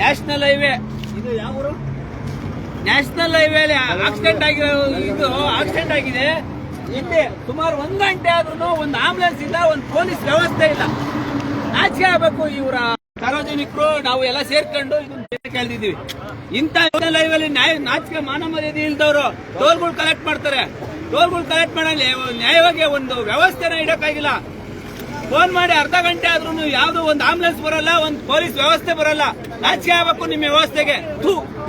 National highway ಇದು ಯಾವ ಊರು? ನ್ಯಾಷನಲ್ ಹೈವೇ ಆಕ್ಸಿಡೆಂಟ್ ಆಗಿರೋ ಇದು ಆಕ್ಸಿಡೆಂಟ್ ಆಗಿದೆ. ಇಲ್ಲಿ ಸುಮಾರು ಒಂದ್ ಗಂಟೆ ಆದ್ರೂ ಒಂದು ಆಂಬುಲೆನ್ಸ್ ಇಲ್ಲ, ಒಂದು ಪೊಲೀಸ್ ವ್ಯವಸ್ಥೆ ಇಲ್ಲ. ನಾಚಿಕೆ ಆಗ್ಬೇಕು ಇವರ ಸಾರ್ವಜನಿಕರು, ನಾವು ಎಲ್ಲ ಸೇರ್ಕೊಂಡು ಕೇಳ್ತಿದೀವಿ ಇಂಥ ಲೈವ್ ಅಲ್ಲಿ ನ್ಯಾಯ ನಾಚಿಕೆ ಮಾನ ಮರ್ಯಾದೆ ಇಲ್ದವರು ಟೋಲ್ಗಳು ಕಲೆಕ್ಟ್ ಮಾಡ್ತಾರೆ. ಟೋಲ್ಗಳು ಕಲೆಕ್ಟ್ ಮಾಡಲಿ ನ್ಯಾಯವಾಗಿ ಒಂದು ವ್ಯವಸ್ಥೆನ ಇಡಕ್ಕಾಗಿಲ್ಲ. ಫೋನ್ ಮಾಡಿ ಅರ್ಧ ಗಂಟೆ ಆದ್ರೂ ಯಾವ್ದು ಒಂದು ಆಂಬುಲೆನ್ಸ್ ಬರಲ್ಲ ಒಂದು ಪೊಲೀಸ್ ವ್ಯವಸ್ಥೆ ಬರಲ್ಲ. ನಾಚಿಕೆ ಆಗ್ಬೇಕು ನಿಮ್ಮ ವ್ಯವಸ್ಥೆಗೆ.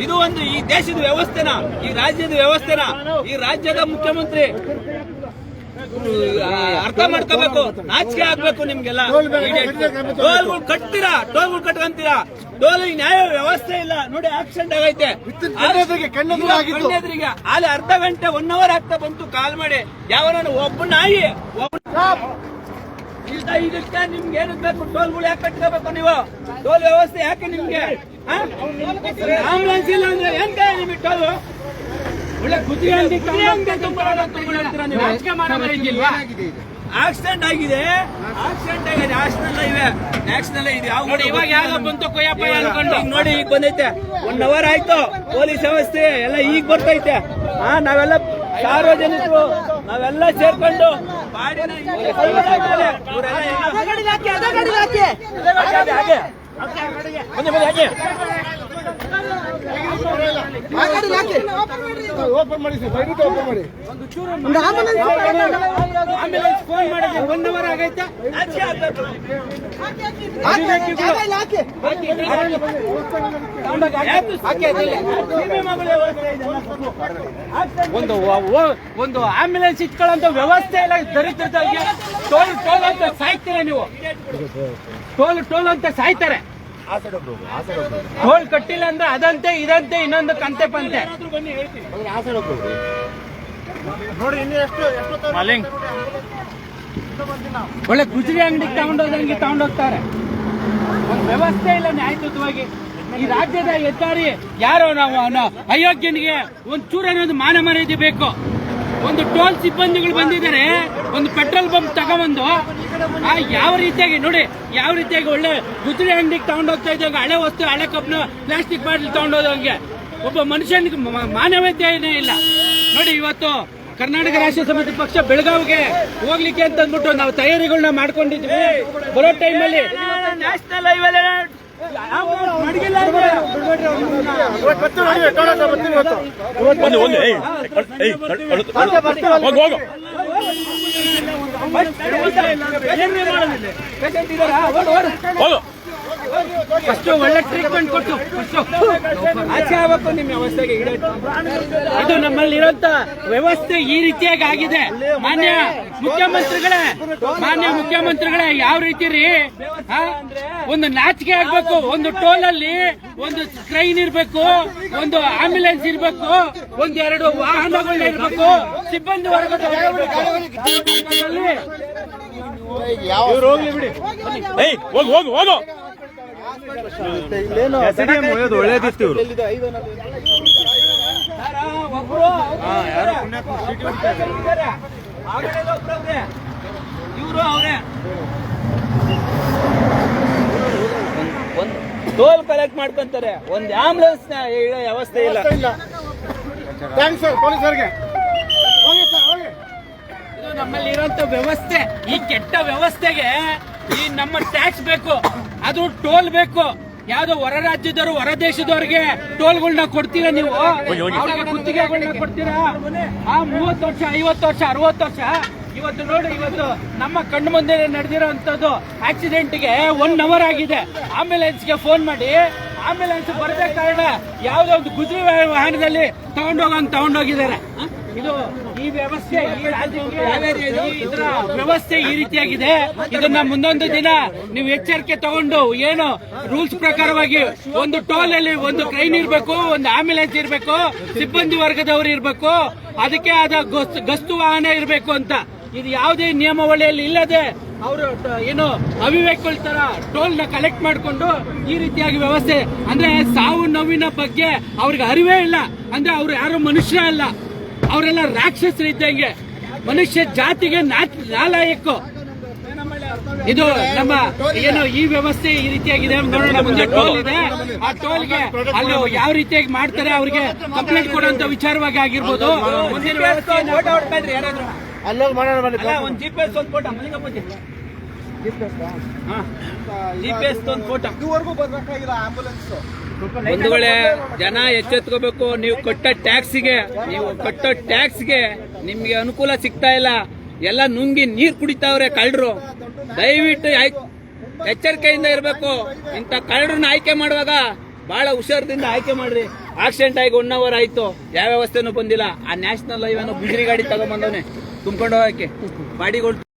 ಇದು ಒಂದು ಈ ದೇಶದ ವ್ಯವಸ್ಥೆನ? ಈ ರಾಜ್ಯದ ವ್ಯವಸ್ಥೆನ? ಈ ರಾಜ್ಯದ ಮುಖ್ಯಮಂತ್ರಿ? ಅರ್ಥ ಮಾಡ್ಕೋಬೇಕು. ನಾಚಿಕೆ ಆಗ್ಬೇಕು ನಿಮ್ಗೆಲ್ಲ. ಟೋಲ್ಗಳು ಕಟ್ತೀರಾ? ಟೋಲ್ಗಳು ಕಟ್ಕೊಂತೀರಾ? ಟೋಲ್ ನ್ಯಾಯ ವ್ಯವಸ್ಥೆ ಇಲ್ಲ. ನೋಡಿ ಆಕ್ಸಿಡೆಂಟ್ ಆಗೈತೆ. ಕಣ್ಣೆದುರಿಗೆ, ಅಲ್ಲಿ ಅರ್ಧ ಗಂಟೆ ಒನ್ ಅವರ್ ಆಗ್ತಾ ಬಂತು ಕಾಲ್ ಮಾಡಿ. ಯಾವ ಒಬ್ಬ ನಾಯಿ ಒಬ್ಬ ಇದಕ್ಕೆ ನಿಮ್ಗೆ ಏನಕ್ಕೆ ಬೇಕು? ಟೋಲ್ಗಳು ಯಾಕೆ ಕಟ್ಕೋಬೇಕು ನೀವು? ಟೋಲ್ ವ್ಯವಸ್ಥೆ ಯಾಕೆ ನಿಮ್ಗೆ? ಆಂಬುಲೆನ್ಸ್ ಇಲ್ಲ ಅಂದ್ರೆ ಏನ್ ಕಾಯ ನಿಮಗೆ ಟೋಲ್? ಒಳ್ಳೆ ನೀವು? ಆಕ್ಸಿಡೆಂಟ್ ಆಗಿದೆ. ಆಕ್ಸಿಡೆಂಟ್ ಆಗಿದೆ. ನ್ಯಾಷನಲ್ ಇವೆ. ನ್ಯಾಷನಲ್ ಇದೆ. ನೋಡಿ ಇವಾಗ ಯಾವ್ದೋ ಬಂತು ಕೊಯ್ಯಪ್ಪ ಅನ್ಕೊಂಡು ನೋಡಿ ಈಗ ಬಂದೈತೆ. ಒನ್ ಅವರ್ ಆಯ್ತು. ಪೊಲೀಸ್ ವ್ಯವಸ್ಥೆ ಎಲ್ಲ ಈಗ ಬರ್ತೈತೆ. ಹಾ ನಾವೆಲ್ಲ ಸಾರ್ವಜನಿಕರು ನಾವೆಲ್ಲ ಸೇರ್ಕೊಂಡು ಹಾಗೆ? ಹಿಂಗೆ ಕೈಬಿಡಾಕ್ತಾರೆ. ಇವ್ರೆಲ್ಲ ಎಲ್ಲ- ಹಾಗೆ, ಹಾಗೆ. ಬನ್ನಿ, ಬನ್ನಿ, ಹಾಗೆ. ಓಪನ್ ಮಾಡಿ ಸರ್ ದಯವಿಟ್ಟು ಓಪನ್ ಮಾಡಿ. ಆಂಬ್ಯುಲೆನ್ಸ್ ಫೋನ್ ಮಾಡಿದ್ರೆ ಒನ್ ಅವರ್ ಆಗೈತೆ. ಒಂದು ಒಂದು ಆಂಬ್ಯುಲೆನ್ಸ್ ಇಟ್ಕೊಳ್ಳೋಂತ ವ್ಯವಸ್ಥೆ ಇಲ್ಲ ದರಿದ್ರದವ್ರಿಗೆ ಟೋಲ್ ಟೋಲ್ ಅಂತ ಸಾಯ್ತೀರ ನೀವು? ಟೋಲ್ ಟೋಲ್ ಅಂತ ಸಾಯ್ತಾರೆ. ಟೋಲ್ ಕಟ್ಟಿಲ್ಲ ಅಂದ್ರೆ ಅದಂತೆ ಇದಂತೆ ಇನ್ನೊಂದು ಕಂತೆ ಪಂತೆ. ಒಳ್ಳೆ ಗುಜರಿ ಅಂಗಡಿಗೆ ತಗೊಂಡೋದಂಗೆ ತಗೊಂಡೋಗ್ತಾರೆ ಒಂದು ವ್ಯವಸ್ಥೆ ಇಲ್ಲ ನ್ಯಾಯಯುತವಾಗಿ. ಈ ರಾಜ್ಯದ ಹೆದ್ದಾರಿ ಯಾರೋ ನಾವು ಅವನು ಅಯೋಗ್ಯನಿಗೆ ಒಂದು ಚೂರನ್ನೊಂದು ಮಾನ ಮರ್ಯಾದೆ ಬೇಕು. ಒಂದು ಟೋಲ್ ಸಿಬ್ಬಂದಿಗಳು ಬಂದಿದ್ದಾರೆ ಒಂದು ಪೆಟ್ರೋಲ್ ಬಂಪ್ ತಗೊಂಬಂದು ಆ ಯಾವ ರೀತಿಯಾಗಿ ನೋಡಿ ಯಾವ ರೀತಿಯಾಗಿ ಒಳ್ಳೆ ಗುಜರಿ ಅಂಗಡಿಗೆ ತಗೊಂಡೋಗ್ತಾ ಇದ್ದಂಗೆ ಹಳೆ ವಸ್ತು ಹಳೆ ಕಪ್ನ ಪ್ಲಾಸ್ಟಿಕ್ ಬಾಟಲ್ ತಗೊಂಡೋದಂಗೆ ಒಬ್ಬ ಮನುಷ್ಯನಿಗೆ ಮಾನವೀಯತೆ ಇಲ್ಲ ನೋಡಿ ಇವತ್ತು ಕರ್ನಾಟಕ ರಾಷ್ಟ್ರ ಸಮಿತಿ ಪಕ್ಷ ಬೆಳಗಾವಿಗೆ ಹೋಗ್ಲಿಕ್ಕೆ ಅಂತ ಅಂದ್ಬಿಟ್ಟು ನಾವು ತಯಾರಿಗಳನ್ನ ಮಾಡ್ಕೊಂಡಿದ್ವಿ ಬರೋ ಟೈಮಲ್ಲಿ ನ್ಯಾಷನಲ್ ಪೇಷಂಟ್ ಇದ್ದಾರಾ ಓಡು ಓಡು ಫಸ್ಟ್ ಒಳ್ಳೆ ಟ್ರೀಟ್ಮೆಂಟ್ ಕೊಟ್ಟು ಫಸ್ಟ್ ಆಚೆ ಆಗ್ಬೇಕು ನಿಮ್ಮ ವ್ಯವಸ್ಥೆಗೆ ಇದು ಇದು ನಮ್ಮಲ್ಲಿರುವಂತ ವ್ಯವಸ್ಥೆ ಈ ರೀತಿಯಾಗಿ ಆಗಿದೆ. ಮಾನ್ಯ ಮುಖ್ಯಮಂತ್ರಿಗಳೇ ಮಾನ್ಯ ಮುಖ್ಯಮಂತ್ರಿಗಳೇ ಯಾವ ರೀತಿ ರೀ? ಒಂದು ನಾಚಿಕೆ ಆಗ್ಬೇಕು ಒಂದು ಟೋಲ್ ಅಲ್ಲಿ ಒಂದು ಟ್ರೈನ್ ಇರ್ಬೇಕು ಒಂದು ಆಂಬ್ಯುಲೆನ್ಸ್ ಇರ್ಬೇಕು ಒಂದೆರಡು ಎರಡು ವಾಹನಗಳು ಇರ್ಬೇಕು ಸಿಬ್ಬಂದಿ ವರ್ಗದ ಹೋಗಿ ಹೋಗ್ಲಿ ಬಿಡಿ ಏಯ್ ಹೋಗು ಹೋಗು ಹೋಗು. ಇವರು. ಅವರೇ. ಒಂದು ಟೋಲ್ ಕಲೆಕ್ಟ್ ಮಾಡ್ಕೊಂತಾರೆ. ಒಂದು ಆಂಬುಲೆನ್ಸ್ ವ್ಯವಸ್ಥೆ ಇಲ್ಲ. ಇಲ್ಲ. ಥ್ಯಾಂಕ್ಸ್ ಸರ್ ಪೊಲೀಸರಿಗೆ ಹೋಗಿ ಸರ್ ಹೋಗಿ. ಇದು ನಮ್ಮಲ್ಲಿ ಇರುವಂತ ವ್ಯವಸ್ಥೆ. ಈ ಕೆಟ್ಟ ವ್ಯವಸ್ಥೆಗೆ ಈ ನಮ್ಮ ಟ್ಯಾಕ್ಸ್ ಬೇಕು. ಅದು ಟೋಲ್ ಬೇಕು. ಯಾವ್ದೋ ಹೊರ ರಾಜ್ಯದವರು ಹೊರ ದೇಶದವ್ರಿಗೆ ಟೋಲ್ಗಳನ್ನ ಕೊಡ್ತೀರಾ ನೀವು? ಅವ್ರಿಗೆ ಗುತ್ತಿಗೆಗಳನ್ನ ಕೊಡ್ತೀರಾ? ಆ ಮೂವತ್ತು ವರ್ಷ ಐವತ್ತು ವರ್ಷ ಅರವತ್ತು ವರ್ಷ? ಇವತ್ತು ನೋಡಿ ಇವತ್ತು ನಮ್ಮ ಕಣ್ಣು ಮುಂದೆ ನಡೆದಿರೋಂಥದ್ದು ಆಕ್ಸಿಡೆಂಟ್ಗೆ ಒನ್ ಅವರ್ ಆಗಿದೆ. ಆಂಬ್ಯುಲೆನ್ಸ್ಗೆ ಫೋನ್ ಮಾಡಿ. ಆಂಬ್ಯುಲೆನ್ಸ್ ಬರದೇ ಕಾರಣ ಯಾವುದೋ ಒಂದು ಗುಜರಿ ವಾಹನದಲ್ಲಿ ತಗೊಂಡೋಗಂಗ್ ತಗೊಂಡೋಗಿದ್ದಾರೆ? ಇದು ಈ ವ್ಯವಸ್ಥೆ ಈ ಇದರ ವ್ಯವಸ್ಥೆ ಈ ರೀತಿಯಾಗಿದೆ. ಇದನ್ನ ಮುಂದೊಂದು ದಿನ ನೀವು ಎಚ್ಚರಿಕೆ ತಗೊಂಡು ಏನು ರೂಲ್ಸ್ ಪ್ರಕಾರವಾಗಿ ಒಂದು ಟೋಲ್ ಅಲ್ಲಿ ಒಂದು ಟ್ರೈನ್ ಇರಬೇಕು, ಒಂದು ಆಂಬ್ಯುಲೆನ್ಸ್ ಇರಬೇಕು, ಸಿಬ್ಬಂದಿ ವರ್ಗದವರು ಇರಬೇಕು, ಅದಕ್ಕೆ ಆದ ಗಸ್ತು- ಗಸ್ತು ವಾಹನ ಇರಬೇಕು ಅಂತ. ಇದು ಯಾವುದೇ ನಿಯಮಾವಳಿಯಲ್ಲಿ ಇಲ್ಲದೆ ಅವರು ಏನು ಅವಿವೇಕಗಳ ತರ ಟೋಲ್ನ ಕಲೆಕ್ಟ್ ಮಾಡಿಕೊಂಡು ಈ ರೀತಿಯಾಗಿ ವ್ಯವಸ್ಥೆ, ಅಂದ್ರೆ ಸಾವು ನೋವಿನ ಬಗ್ಗೆ ಅವ್ರಿಗೆ ಅರಿವೇ ಇಲ್ಲ. ಅಂದ್ರೆ ಅವ್ರು ಯಾರು ಮನುಷ್ಯ ಅಲ್ಲ. ಅವರೆಲ್ಲ ರಾಕ್ಷಸರಿದ್ದಂಗೆ ಮನುಷ್ಯ ಜಾತಿಗೆ ನಾಲಾಯಕ್ಕು. ಇದು ನಮ್ಮ ಏನು ಈ ವ್ಯವಸ್ಥೆ ಈ ರೀತಿಯಾಗಿದೆ ನೋಡೋಣ ಮುಂದೆ. ಟೋಲ್ ಇದೆ. ಆ ಟೋಲ್ಗೆ ಅಲ್ಲಿ ಯಾವ ರೀತಿಯಾಗಿ ಮಾಡ್ತಾರೆ ಅವ್ರಿಗೆ ಕಂಪ್ಲೇಂಟ್ ಕೊಡುವಂತ ವಿಚಾರವಾಗಿ ಆಗಿರ್ಬೋದು. ಮುಂದಿನ ವ್ಯವಸ್ಥೆ ಮಾಡೋಣ ಜಿ ಪಿ ಎಸ್ ಒಂದು ಜಿ ಪಿ ಎಸ್ ಒಂದು ಫೋಟೋ ಇದುವರೆಗೂ ಬರ್ಬೇಕಾಗಿಲ್ಲ ಆಂಬುಲೆನ್ಸ್ ಜನ ಎಚ್ಚೆತ್ಕೋಬೇಕು ನೀವು ಕಟ್ಟೋ ಟ್ಯಾಕ್ಸಿಗೆ ನೀವು ಕಟ್ಟೋ ಟ್ಯಾಕ್ಸ್ಗೆ ನಿಮ್ಗೆ ಅನುಕೂಲ ಸಿಗ್ತಾ ಇಲ್ಲ. ಎಲ್ಲ ನುಂಗಿ ನೀರ್ ಕುಡಿತಾವ್ರೆ ಕಳ್ಳರು. ದಯವಿಟ್ಟು ಎಚ್ಚರಿಕೆಯಿಂದ ಇರಬೇಕು. ಇಂಥ ಕಳ್ಳರನ್ನ ಆಯ್ಕೆ ಮಾಡುವಾಗ ಬಹಳ ಹುಷಾರದಿಂದ ಆಯ್ಕೆ ಮಾಡ್ರಿ. ಆಕ್ಸಿಡೆಂಟ್ ಆಗಿ ಒನ್ ಅವರ್ ಆಯ್ತು. ಯಾವ ವ್ಯವಸ್ಥೆನೂ ಬಂದಿಲ್ಲ. ಆ ನ್ಯಾಷನಲ್ ಹೈವೇನು ಗುಜರಿ ಗಾಡಿ ತಗೊಂಬಂದವನೆ. ತುಂಬಿಕೊಂಡು ಹೋಗಕ್ಕೆ. ಬಾಡಿಗಳು